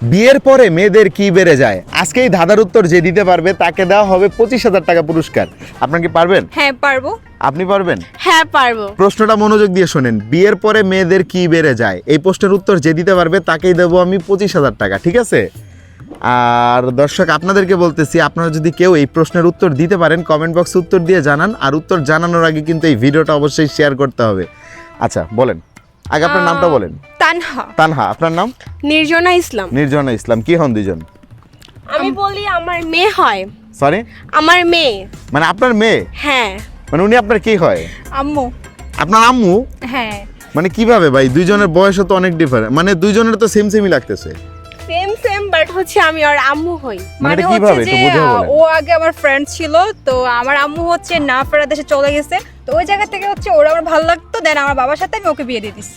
বিয়ের পরে মেয়েদের কি বেড়ে যায়? আজকেই ধাঁধার উত্তর যে দিতে পারবে তাকে দেওয়া হবে পঁচিশ হাজার টাকা পুরস্কার। আপনার কি পারবেন? হ্যাঁ পারব। আপনি পারবেন? হ্যাঁ পারব। প্রশ্নটা মনোযোগ দিয়ে শোনেন। বিয়ের পরে মেয়েদের কি বেড়ে যায়? এই প্রশ্নের উত্তর যে দিতে পারবে তাকেই দেবো আমি পঁচিশ হাজার টাকা ঠিক আছে? আর দর্শক আপনাদেরকে বলতেছি আপনারা যদি কেউ এই প্রশ্নের উত্তর দিতে পারেন কমেন্ট বক্সে উত্তর দিয়ে জানান। আর উত্তর জানানোর আগে কিন্তু এই ভিডিওটা অবশ্যই শেয়ার করতে হবে। আচ্ছা বলেন। আগে আপনার নামটা বলেন। তানহা। তানহা আপনার নাম? নির্জনা ইসলাম। নির্জনা ইসলাম কি হন দুজন আমি বলি আমার মেয়ে হয়। সরি আমার মেয়ে। মানে আপনার মেয়ে? হ্যাঁ। মানে উনি আপনার কি হয়? আম্মু। আপনার আম্মু? হ্যাঁ। মানে কীভাবে ভাই? দুইজনের বয়সও তো অনেক ডিফারেন্ট মানে দুইজনের তো সেম সেমই লাগতেছে। হচ্ছে আমি আর আম্মু হই। মানে মানে হচ্ছে যে ও আগে আমার ফ্রেন্ড ছিল তো আমার আম্মু হচ্ছে না ফেরা দেশে চলে গেছে। তো ওই জায়গা থেকে হচ্ছে ওরা আমার ভালো লাগতো দেন আমার বাবার সাথে আমি ওকে বিয়ে দিয়ে দিছি।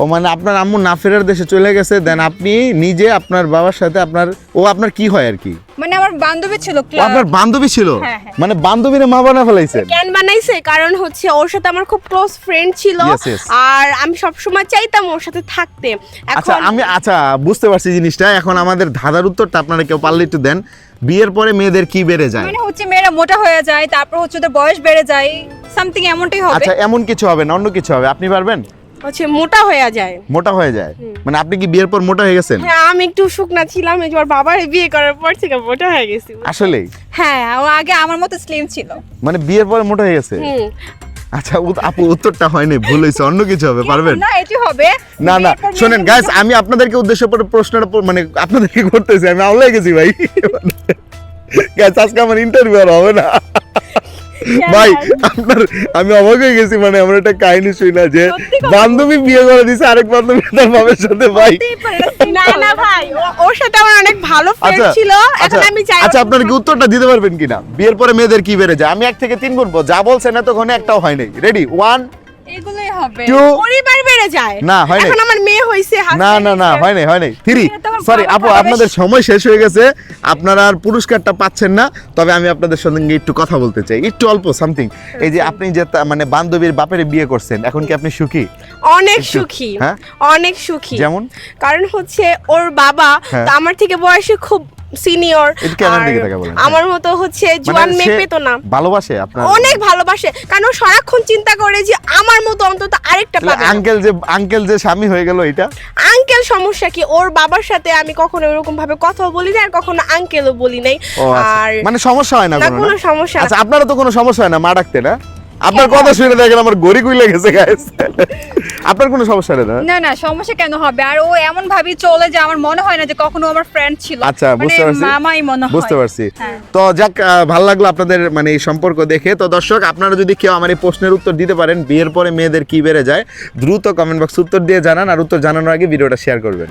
ও মানে আপনার আম্মু না ফেরার দেশে চলে গেছে দেন আপনি নিজে আপনার বাবার সাথে আপনার ও আপনার কি হয় আর কি? মানে আমার বান্ধবী ছিল ও আপনার বান্ধবী ছিল? হ্যাঁ, হ্যাঁ। মানে বান্ধবীরে মা বানা ফেলাইছেন? কেন বানাইছে? কারণ হচ্ছে ওর সাথে আমার খুব ক্লোজ ফ্রেন্ড ছিল। Yes, yes. আর আমি সব সময় চাইতাম ওর সাথে থাকতে। আচ্ছা এখন আমি আচ্ছা বুঝতে পারছি জিনিসটা। এখন আমাদের ধাঁধার উত্তরটা আপনারা কেউ পারলে একটু দেন। বিয়ের পরে মেয়েদের কি বেড়ে যায়? মানে হচ্ছে মেয়েরা মোটা হয়ে যায় তারপর হচ্ছে ওদের বয়স বেড়ে যায়। সামথিং এমনটাই হবে। আচ্ছা এমন কিছু হবে না অন্য কিছু হবে। আপনি পারবেন? হচ্ছে মোটা হয়ে যায়। মোটা হয়ে যায়? মানে আপনি কি বিয়ের পর মোটা হয়ে গেছেন? হ্যাঁ আমি একটু শুকনা ছিলাম এবার বাবার বিয়ে করার পর থেকে মোটা হয়ে গেছি আসলেই? হ্যাঁ ও আগে আমার মতো স্লিম ছিল। মানে বিয়ের পরে মোটা হয়ে গেছে? আচ্ছা আপু উত্তরটা হয়নি ভুল হয়েছে অন্য কিছু হবে পারবেন? না এটি হবে। না না শোনেন গাইস আমি আপনাদেরকে উদ্দেশ্য করে প্রশ্নটা মানে আপনাদেরকে করতেছি আমি আউলাই গেছি ভাই। গাইস আজকে আমার ইন্টারভিউ আর হবে না। ভাই আপনার আমি অবাক হয়ে গেছি মানে আমার একটা কাহিনী শুই না যে বান্ধবী বিয়ে করে দিছে আরেক বান্ধবী তার বাবার সাথে ভাই। না, না না ভাই ওর সাথে আমার অনেক ভালো ফ্রেন্ড আচ্ছা ছিল আচ্ছা এখন আমি চাই আচ্ছা আপনার কি উত্তরটা দিতে পারবেন কিনা? বিয়ের পরে মেয়েদের কি বেড়ে যায়? আমি এক থেকে তিন গুনবো যা বলছেন এতক্ষণে একটাও হয় নাই। রেডি ওয়ান এগুলোই হবে। পরিবার বেড়ে যায়। না, হয় নাই। এখন আমার মেয়ে হইছে না না না হয় নাই হয় নাই। থ্রি আমার সরি আপু আপনাদের সময় শেষ হয়ে গেছে। আপনারা আর পুরস্কারটা পাচ্ছেন না তবে আমি আপনাদের সঙ্গে একটু কথা বলতে চাই। একটু অল্প সামথিং এই যে আপনি যে মানে বান্ধবীর বাপের বিয়ে করছেন এখন কি আপনি সুখী? অনেক সুখী। হ্যাঁ? অনেক সুখী। যেমন? কারণ হচ্ছে ওর বাবা হ্যাঁ। আমার থেকে বয়সে খুব সিনিয়র। আমার মতো হচ্ছে মানে জোয়ান মেয়ে পেতো না। ভালোবাসে আপনার অনেক ভালোবাসে। কারণ সারাক্ষণ চিন্তা করে যে আমার মতো অন্তত আরেকটা পাবে আঙ্কেল যে আঙ্কেল যে স্বামী হয়ে গেল এটা? আঙ্কেল সমস্যা কি? ওর বাবার সাথে আমি কখনো এরকম ভাবে কথাও বলি না আর কখনো আঙ্কেলও বলি নাই। আচ্ছা। আর মানে সমস্যা হয় না কোনো সমস্যা আচ্ছা আপনারা তো কোনো সমস্যা হয় না মা ডাকতে না? আপনার কথা শুনে দেখেন আমার গড়ি কুইলে গেছে গাইস আপনার কোনো সমস্যা নেই না? না না সমস্যা কেন হবে? আর ও এমন ভাবে চলে যে আমার মনে হয় না যে কখনো আমার ফ্রেন্ড ছিল। আচ্ছা মানে বুঝতে পারছি। মামাই মনে হয়। বুঝতে পারছি। হ্যাঁ। তো যাক ভালো লাগল আপনাদের মানে এই সম্পর্ক দেখে। তো দর্শক আপনারা যদি কেউ আমার এই প্রশ্নের উত্তর দিতে পারেন বিয়ের পরে মেয়েদের কি বেড়ে যায় দ্রুত কমেন্ট বক্স উত্তর দিয়ে জানান আর উত্তর জানানোর আগে ভিডিওটা শেয়ার করবেন।